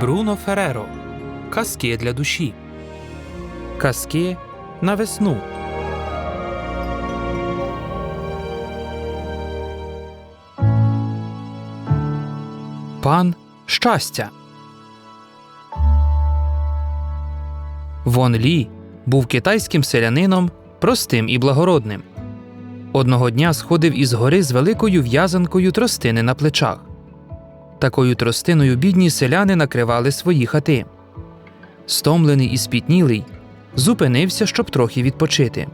Бруно Фереро. Казки для душі. Казки на весну. Пан щастя. Вон Лі був китайським селянином, простим і благородним. Одного дня сходив із гори з великою в'язанкою тростини на плечах. Такою тростиною бідні селяни накривали свої хати. Стомлений і спітнілий, зупинився, щоб трохи відпочити.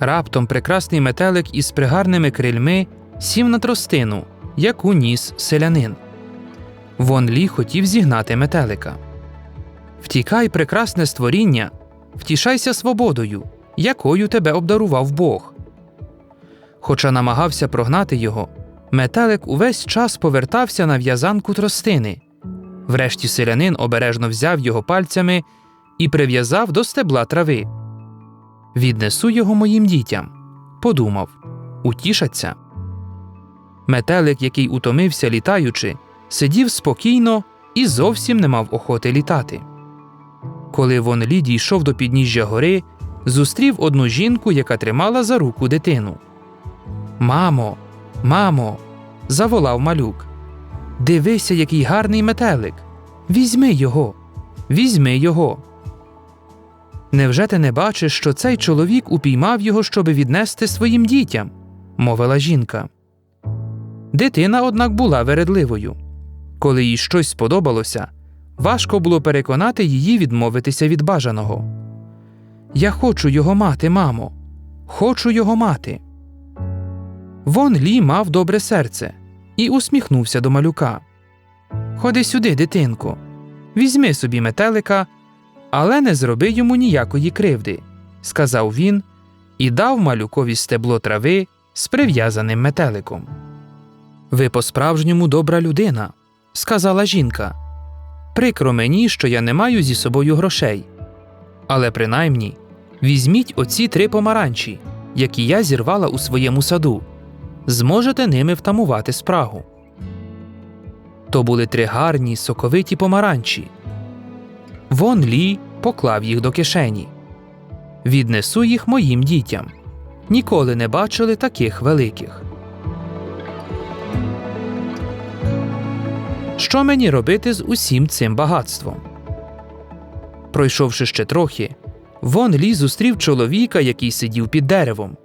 Раптом прекрасний метелик із пригарними крильми сів на тростину, яку ніс селянин. Вон Лі хотів зігнати метелика. Втікай, прекрасне створіння, втішайся свободою, якою тебе обдарував Бог. Хоча намагався прогнати його, метелик увесь час повертався на в'язанку тростини. Врешті селянин обережно взяв його пальцями і прив'язав до стебла трави. Віднесу його моїм дітям. Подумав утішаться. Метелик, який утомився літаючи, сидів спокійно і зовсім не мав охоти літати. Коли Вон Лі дійшов до підніжжя гори, зустрів одну жінку, яка тримала за руку дитину. Мамо, мамо, заволав малюк. Дивися, який гарний метелик. Візьми його, візьми його. Невже ти не бачиш, що цей чоловік упіймав його, щоби віднести своїм дітям? мовила жінка. Дитина, однак, була вередливою. Коли їй щось сподобалося, важко було переконати її відмовитися від бажаного. Я хочу його мати, мамо, хочу його мати. Вон Лі мав добре серце і усміхнувся до малюка. Ходи сюди, дитинко, візьми собі метелика, але не зроби йому ніякої кривди, сказав він і дав малюкові стебло трави з прив'язаним метеликом. Ви по-справжньому добра людина, сказала жінка. Прикро мені, що я не маю зі собою грошей. Але принаймні візьміть оці три помаранчі, які я зірвала у своєму саду зможете ними втамувати спрагу. То були три гарні соковиті помаранчі. Вон Лі поклав їх до кишені. Віднесу їх моїм дітям. Ніколи не бачили таких великих. Що мені робити з усім цим багатством? Пройшовши ще трохи, Вон Лі зустрів чоловіка, який сидів під деревом.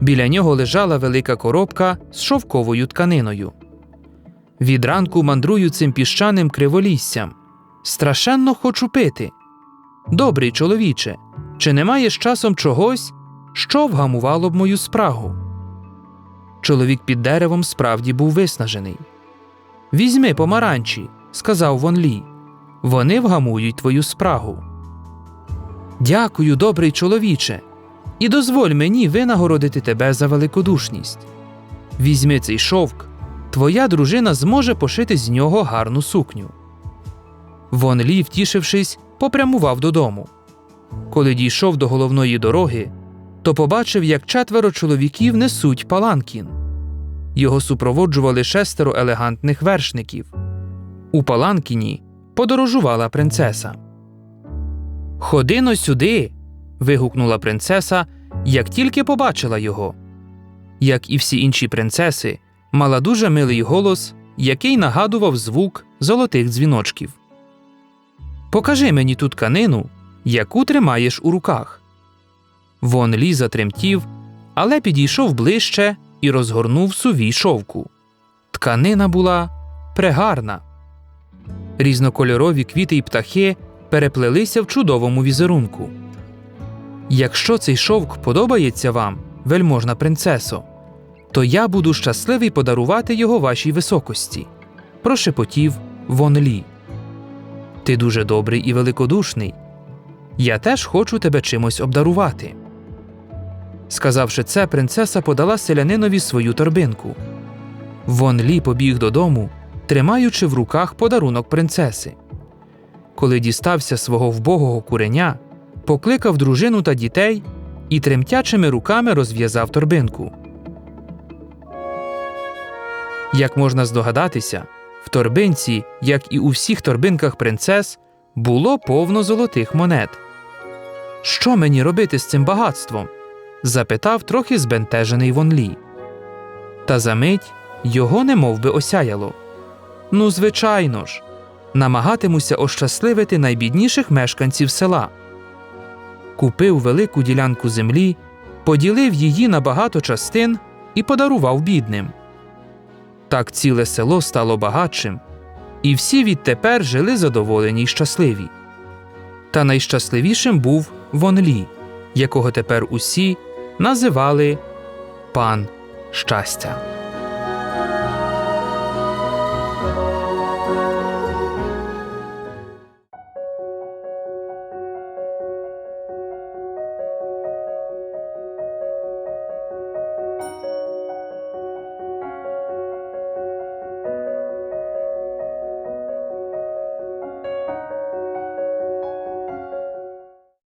Біля нього лежала велика коробка з шовковою тканиною. Від ранку мандрую цим піщаним криволіссям. Страшенно хочу пити. Добрий чоловіче, чи не маєш часом чогось, що вгамувало б мою спрагу? Чоловік під деревом справді був виснажений. Візьми помаранчі, сказав Вон Лі. Вони вгамують твою спрагу. Дякую, добрий чоловіче і дозволь мені винагородити тебе за великодушність. Візьми цей шовк, твоя дружина зможе пошити з нього гарну сукню. Вон Лі, втішившись, попрямував додому. Коли дійшов до головної дороги, то побачив, як четверо чоловіків несуть паланкін. Його супроводжували шестеро елегантних вершників. У паланкіні подорожувала принцеса. Ходино сюди вигукнула принцеса, як тільки побачила його. Як і всі інші принцеси, мала дуже милий голос, який нагадував звук золотих дзвіночків. Покажи мені ту тканину, яку тримаєш у руках. Вон Лі затремтів, але підійшов ближче і розгорнув сувій шовку. Тканина була прегарна. Різнокольорові квіти й птахи переплелися в чудовому візерунку. Якщо цей шовк подобається вам, вельможна принцесо, то я буду щасливий подарувати його вашій високості. Прошепотів Вон Лі. Ти дуже добрий і великодушний. Я теж хочу тебе чимось обдарувати. Сказавши це, принцеса подала селянинові свою торбинку. Вон Лі побіг додому, тримаючи в руках подарунок принцеси. Коли дістався свого вбогого куреня, покликав дружину та дітей і тремтячими руками розв'язав торбинку. Як можна здогадатися, В торбинці, як і у всіх торбинках принцес, було повно золотих монет. Що мені робити з цим багатством? запитав трохи збентежений Вон Лі. Та за мить його немов би осяяло. Ну, звичайно ж, намагатимуся ощасливити найбідніших мешканців села. Купив велику ділянку землі, поділив її на багато частин і подарував бідним. Так ціле село стало багатшим, і всі відтепер жили задоволені й щасливі. Та найщасливішим був Вон Лі, якого тепер усі називали пан щастя.